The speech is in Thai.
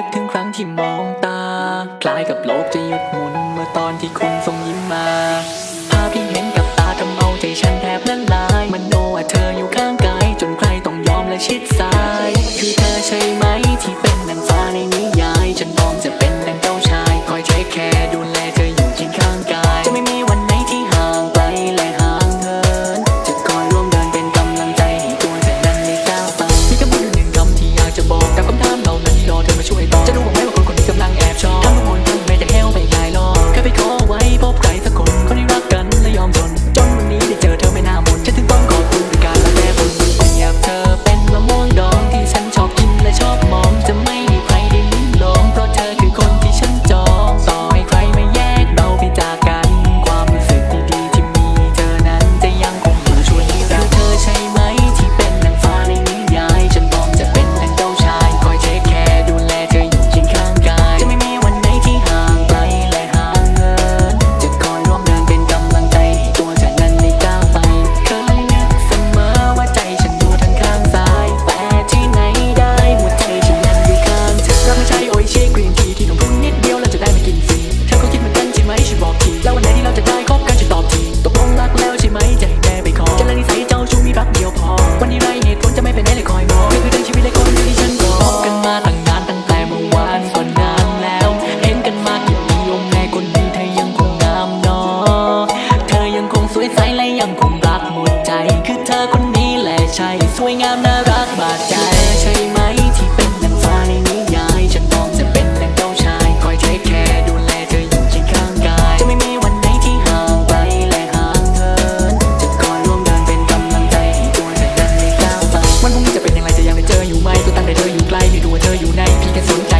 นึกถึงครั้งที่มองตา คล้ายกับโลกจะหยุดหมุน เมื่อตอนที่คุณส่งยิ้มมา ภาพที่เห็นกับตาทำเอาใจฉันแทบละลาย มันโนว่าเธออยู่ข้างกาย จนใครต้องยอมและชิดซ้า ใช่สวยงามน่ารักบาดใจใช่ไหมที่เป็นนางฟ้าในนิยายฉันมองจะเป็นนางเจ้าชาย คอยเทคแคร์ดูแลเธออยู่เคียข้างกาย จะไม่มีวันไหนที่ห่างไปและห่างเหินจะคอยร่วมเดินเป็นกำลังใจให้ตัวเธดันได้ก้าวไปวันพรุ่งนี้จะเป็นอย่างไรจะยังได้เจออยู่ไหมก็ตั้งแต่เธออยู่ใกล้ไม่รู้ว่าเธออยู่ไหนพี่แค่สนใจ